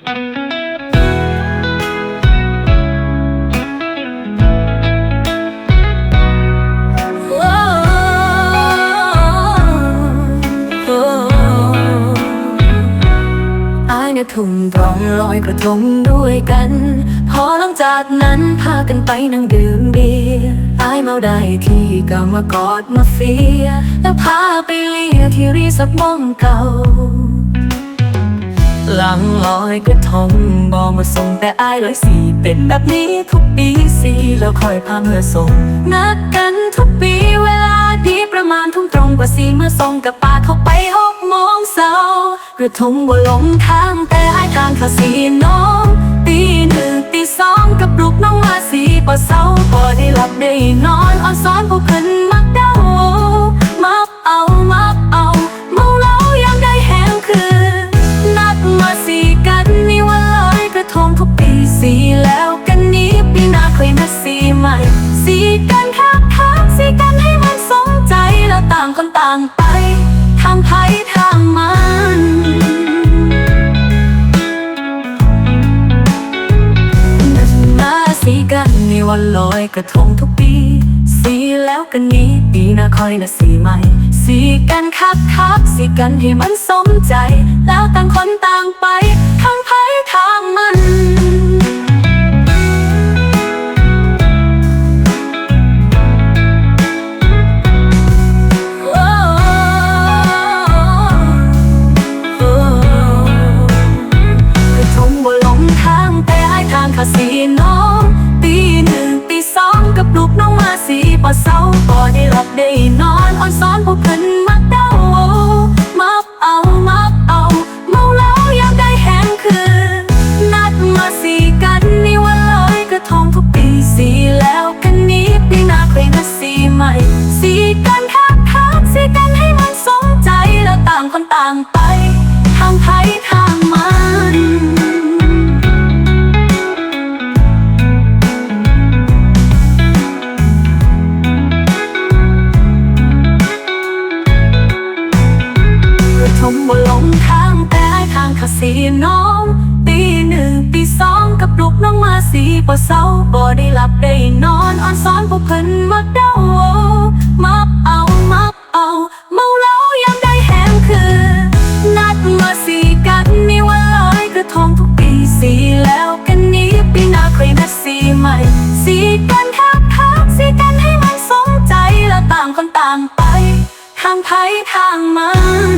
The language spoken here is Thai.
อายเนี่ยทุ่มตรองลอยกระทงด้วยกัน พอหลังจากนั้นพากันไปนั่งดื่มเบียร์อายเมาได้ที่ก็มากอดมาเฟีย แล้วพาไปเลียที่รีสอร์ทมองเก่า หลังลอยกระทงบอกมาส่งแต่อายเลยสิเป็นแบบนี้ทุกปีสิแล้วคอยพาเมื่อส่งนัดกันทุกปีเวลาดีประมาณทุ่มตรงกว่าสี่เมื่อส่งกับปาเข้าไปหกโมงเช้ากระทงว่าลงทางแต่อายกลางคาสีน้องตีหนึ่งตีสองกับลูกน้องมาสี่ปอเช้าพอได้หลับได้นอนอ่อนซ้อนพวกขึ้นมา สีแล้วกันนี้ปีหน้าเคยมาสีใหม่ สีกันคักคักสีกันให้มันสมใจแล้วต่างคนต่างไป ทางไผ่ทางมันมาสีกันในวันลอยกระทงทุกปี สีแล้วกันนี้ปีหน้าคอยนะสีใหม่ สีกันคักคักสีกันให้มันสมใจ แล้วต่างคนต่างไป สีปอเศร้าบ่ได้หลับได้นอนอ่อนซ้อนพวกเพิ่นมักเดามักเอามักเอา เมาแล้วอยากได้แหงคืน นัดมาสีกันในวันลอยกระทงทุกปีสีแล้วกันนี้ปีหน้าใครมาสีใหม่ สีกันคักคักสีกันให้มันสมใจแล้วต่างคนต่างไป มบ่หลงทางแต่ไอทางขาสีน้อง ปีหนึ่งปีสองกับลูกน้องมาสีบ่เศร้าบ่ได้หลับได้นอนอ่อนซ้อนพวกเพิ่นมาเด้ามาเอามาเอาเมาแล้วยังได้แหมคืนนัดมาสีกันนี่วันลอยกระทงทุกปีสีแล้วกันนี้ปีหน้าใครอยนัดสีใหม่ สีกันแทบทักสีกันให้มันสมใจแล้วต่างคนต่างไป ทางไทยทางมัน